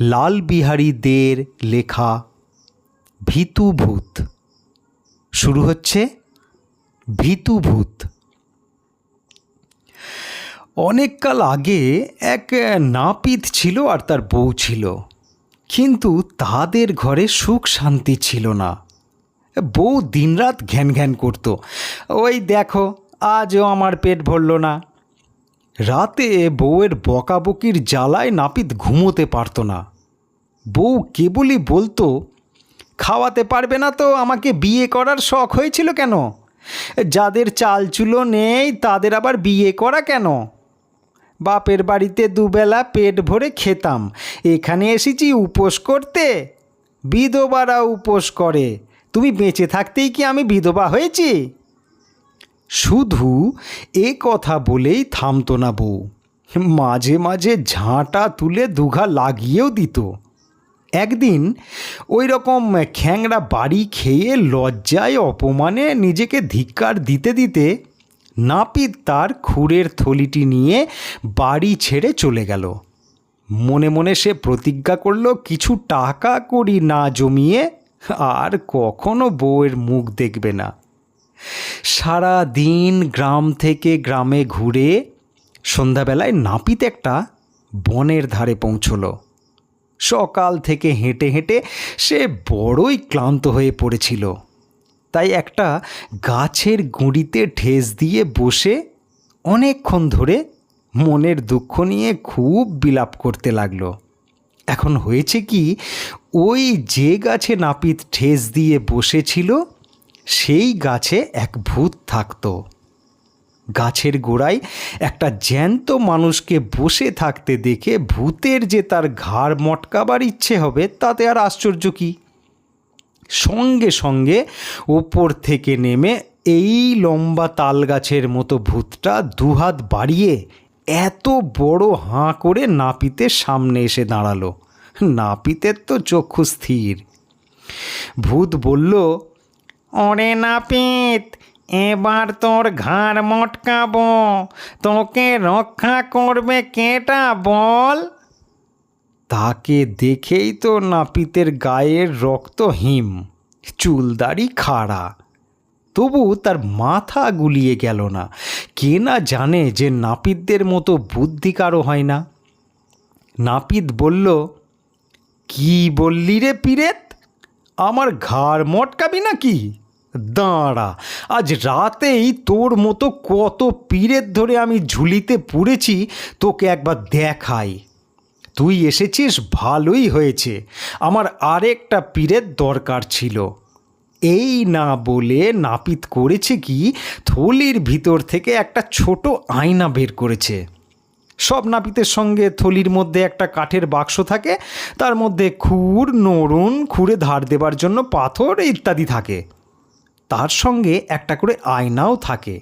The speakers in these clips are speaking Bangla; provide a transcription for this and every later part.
লাল বিহারী দের লেখা ভীতুভূত। শুরু হচ্ছে ভীতুভূত। অনেককাল আগে এক নাপিত ছিল আর তার বউ ছিল। কিন্তু তাদের ঘরে সুখ শান্তি ছিল না। বউ দিনরাত ঘ্যান ঘ্যান করতো। ওই দেখো, আজও আমার পেট ভরল না। রাতে বউয়ের বকাবকির জ্বালায় নাপিত ঘুমোতে পারতো না। বউ কেবলই বলতো, খাওয়াতে পারবে না তো, আমাকে বিয়ে করার শখ হয়েছিল কেন? যাদের চাল চুলো নেই, তাদের আবার বিয়ে করা কেন? বাপের বাড়িতে দুবেলা পেট ভরে খেতাম, এখানে এসেছি উপোস করতে। বিধবারা উপোস করে, তুমি বেঁচে থাকতেই কি আমি বিধবা হয়েছি? শুধু এ কথা বলেই থামতো না বউ। মাঝে মাঝে ঝাঁটা তুলে দুঘা লাগিয়েও দিত। একদিন ওই রকম খ্যাংরা বাড়ি খেয়ে লজ্জায় অপমানে নিজেকে ধিক্কার দিতে দিতে নাপিত তার খুরের থলিটি নিয়ে বাড়ি ছেড়ে চলে গেল। মনে মনে সে প্রতিজ্ঞা করল, কিছু টাকা করি না জমিয়ে, আর কখনো বউয়ের মুখ দেখবে না। সারা দিন গ্রাম থেকে গ্রামে ঘুরে সন্ধ্যাবেলায় নাপিত একটা বনের ধারে পৌঁছলো। সকাল থেকে হেঁটে হেঁটে সে বড়ই ক্লান্ত হয়ে পড়েছিল। তাই একটা গাছের গুঁড়িতে ঠেস দিয়ে বসে অনেকক্ষণ ধরে মনের দুঃখ নিয়ে খুব বিলাপ করতে লাগল। এখন হয়েছে কি, ওই যে গাছে নাপিত ঠেস দিয়ে বসেছিল সেই গাছে এক ভূত থাকতো। গাছের গোড়ায় একটা জ্যান্ত মানুষকে বসে থাকতে দেখে ভূতের যে তার ঘাড় মটকাবার ইচ্ছে হবে, তাতে আর আশ্চর্য কি? সঙ্গে সঙ্গে ওপর থেকে নেমে এই লম্বা তাল গাছের মতো ভূতটা দুহাত বাড়িয়ে এত বড় হাঁ করে নাপিতের সামনে এসে দাঁড়াল। নাপিতের তো চক্ষু স্থির। ভূত বলল ওরে নাপিত, এবার তোর ঘাড় মটকাব। তোকে রক্ষা করবে কেটা বল? তাকে দেখেই তো নাপিতের গায়ের রক্ত হিম চুলদাড়ি খাড়া। তবু তার মাথা গুলিয়ে গেল না। কে না জানে যে নাপিতদের মতো বুদ্ধি কারও হয় না। নাপিত বলল, কি বললি রে পিরেত? আমার ঘাড় মটকাবি নাকি? দাঁড়া। আজ রাতেই তোর মতো কত পীরের ধরে আমি ঝুলিতে পুড়েছি, তোকে একবার দেখাই। তুই এসেছিস, ভালোই হয়েছে। আমার আরেকটা পীরের দরকার ছিল। এই না বলে নাপিত করেছে কি, থলির ভিতর থেকে একটা ছোট আয়না বের করেছে। সব নাপিতের সঙ্গে থলির মধ্যে একটা কাঠের বাক্স থাকে, তার মধ্যে খুর নড়ুন খুঁড়ে ধার দেবার জন্য পাথর ইত্যাদি থাকে। তার সঙ্গে একটা করে আয়নাও থাকে।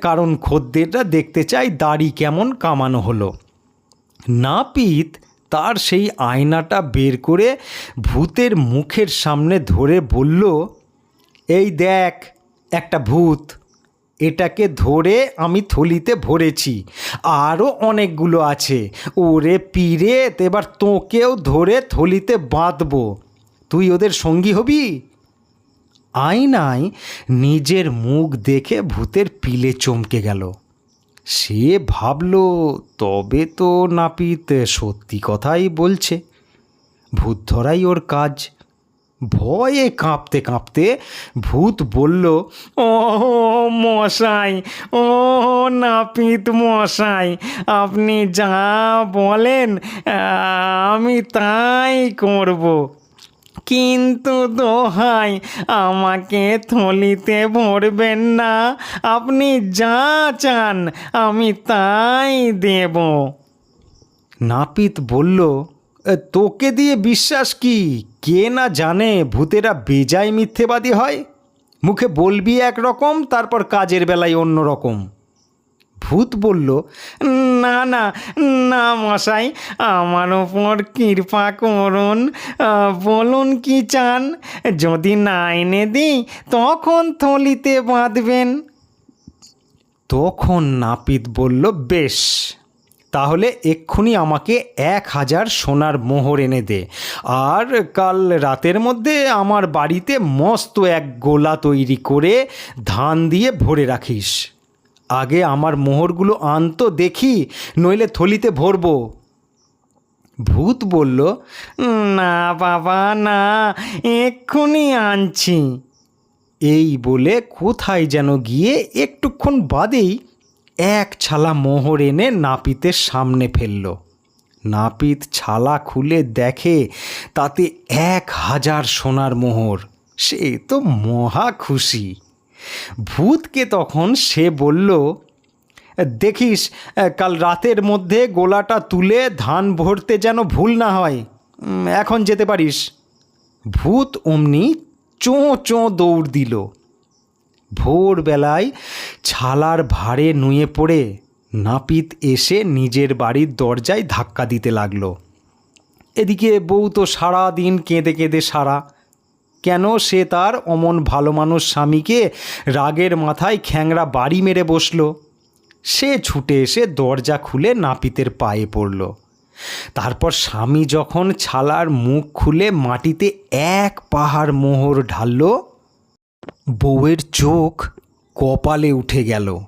কারণ খদ্দেররা দেখতে চায় দাড়ি কেমন কামানো হলো। নাপিত তার সেই আয়নাটা বের করে ভূতের মুখের সামনে ধরে বলল, এই দেখ, একটা ভূত। এটাকে ধরে আমি থলিতে ভরেছি। আরও অনেকগুলো আছে। ওরে পিরেত, এবার তোকেও ধরে থলিতে বাঁধবো। তুই ওদের সঙ্গী হবি? আয়নায় নিজের মুখ দেখে ভূতের পিলে চমকে গেল। সে ভাবল, তবে তো নাপিত সত্যি কথাই বলছে। ভূত ধরাই ওর কাজ। ভয়ে কাঁপতে কাঁপতে ভূত বলল, ও মশাই, ও নাপিত মশাই, আপনি যা বলেন আমি তাই করব। কিন্তু দোহাই আমাকে থলিতে ভরবেন না। আপনি যা চান আমি তাই দেব। নাপিত বলল তোকে দিয়ে বিশ্বাস কি? কে না জানে ভূতেরা বেজায় মিথ্যেবাদী হয়? মুখে বলবি একরকম, তারপর কাজের বেলায় অন্য রকম ভূত বলল, না না না মশাই, আমার ওপর কৃপা করুন। বলুন কি চান? যদি না এনে দিই, তখন থলিতে বাঁধবেন। তখন নাপিত বলল, বেশ, তাহলে এক্ষুনি আমাকে এক হাজার সোনার মোহর এনে দে। আর কাল রাতের মধ্যে আমার বাড়িতে মস্ত এক গোলা তৈরি করে ধান দিয়ে ভরে রাখিস। আগে আমার মোহরগুলো আনতো দেখি, নইলে থলিতে ভরবো। ভূত বলল, না বাবা, না, এক্ষুনি আনছি। এই বলে কোথায় যেন গিয়ে একটুক্ষণ বাদেই এক ছালা মোহর এনে নাপিতের সামনে ফেলল। নাপিত ছালা খুলে দেখে তাতে এক হাজার সোনার মোহর। সে তো মহা খুশি। ভূতকে তখন সে বলল, দেখিস, কাল রাতের মধ্যে গোলাটা তুলে ধান ভরতে যেন ভুল না হয়। এখন যেতে পারিস। ভূত অমনি চোঁ চোঁ দৌড় দিল। ভোরবেলায় ছালার ভারে নুয়ে পড়ে নাপিত এসে নিজের বাড়ির দরজায় ধাক্কা দিতে লাগল। এদিকে বউ তো সারা দিন কেঁদে কেঁদে সারা। কেন সে তার অমন ভালো মানুষ স্বামীকে রাগের মাথায় খ্যাংরা বাড়ি মেরে বসল? সে ছুটে এসে দরজা খুলে নাপিতের পায়ে পড়ল। তারপর স্বামী যখন ছালার মুখ খুলে মাটিতে এক পাহাড় মোহর ঢালল, বউয়ের চোখ কপালে উঠে গেল।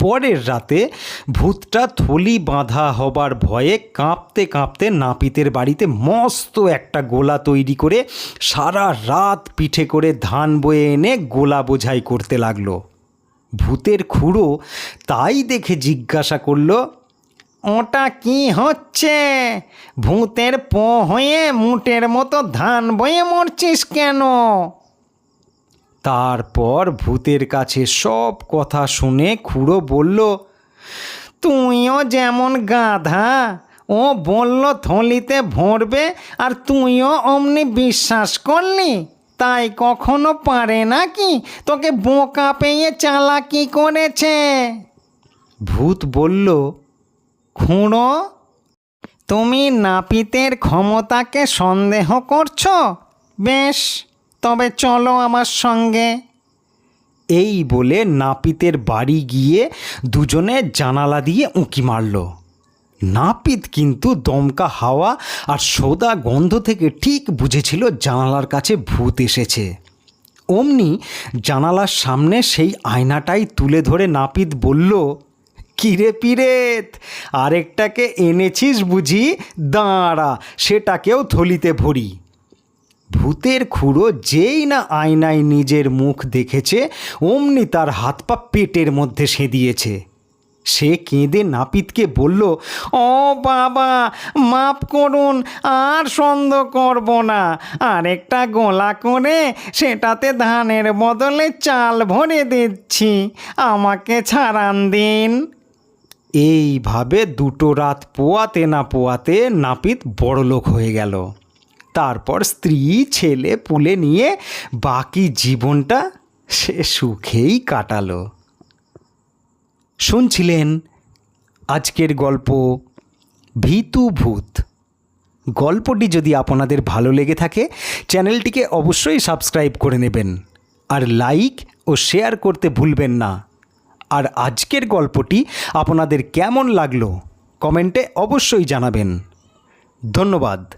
পরের রাতে ভূতটা থলি বাঁধা হবার ভয়ে কাঁপতে কাঁপতে নাপিতের বাড়িতে মস্ত একটা গোলা তৈরি করে সারা রাত পিঠে করে ধান বয়ে এনে গোলা বোঝাই করতে লাগল। ভূতের খুঁড়ো তাই দেখে জিজ্ঞাসা করল, ওটা কি হচ্ছে? ভূতের প হয়ে মুটের মতো ধান বয়ে মরছিস কেন? তারপর ভূতের কাছে সব কথা শুনে খুড়ো বলল, তুইও যেমন গাধা, ও বলল থলিতে ভরবে আর তুইও অমনি বিশ্বাস করলি? তাই কখনো পারে নাকি? তোকে বোকা পেয়ে চালাকি করেছে। ভূত বলল, খুঁড়ো, তুমি নাপিতের ক্ষমতাকে সন্দেহ করছ? বেশ তবে চলো আমার সঙ্গে। এই বলে নাপিতের বাড়ি গিয়ে দুজনে জানালা দিয়ে উঁকি মারল। নাপিত কিন্তু দমকা হাওয়া আর সোদা গন্ধ থেকে ঠিক বুঝেছিল জানালার কাছে ভূত এসেছে। অমনি জানালার সামনে সেই আয়নাটাই তুলে ধরে নাপিত বলল, কিরে পিরেত, আরেকটাকে এনেছিস বুঝি? দাঁড়া, সেটাকেও থলিতে ভরি। ভূতের খুঁড়ো যেই না আয়নায় নিজের মুখ দেখেছে, অমনি তার হাত পা পেটের মধ্যে সেদিয়েছে। সে কেঁদে নাপিতকে বলল, ও বাবা মাফ করুন, আর সন্দেহ করব না। আরেকটা গোলা করে সেটাতে ধানের বদলে চাল ভরে দিচ্ছি। আমাকে ছাড়ান দিন। এইভাবে দুটো রাত পোয়াতে না পোয়াতে নাপিত বড়লোক হয়ে গেল। তারপর স্ত্রী, ছেলে পুলে নিয়ে বাকি জীবনটা সে সুখেই কাটালো। শুনছিলেন আজকের গল্প ভীতু ভূত। গল্পটি যদি আপনাদের ভালো লেগে থাকে, চ্যানেলটিকে অবশ্যই সাবস্ক্রাইব করে নেবেন আর লাইক ও শেয়ার করতে ভুলবেন না। আর আজকের গল্পটি আপনাদের কেমন লাগল, কমেন্টে অবশ্যই জানাবেন। ধন্যবাদ।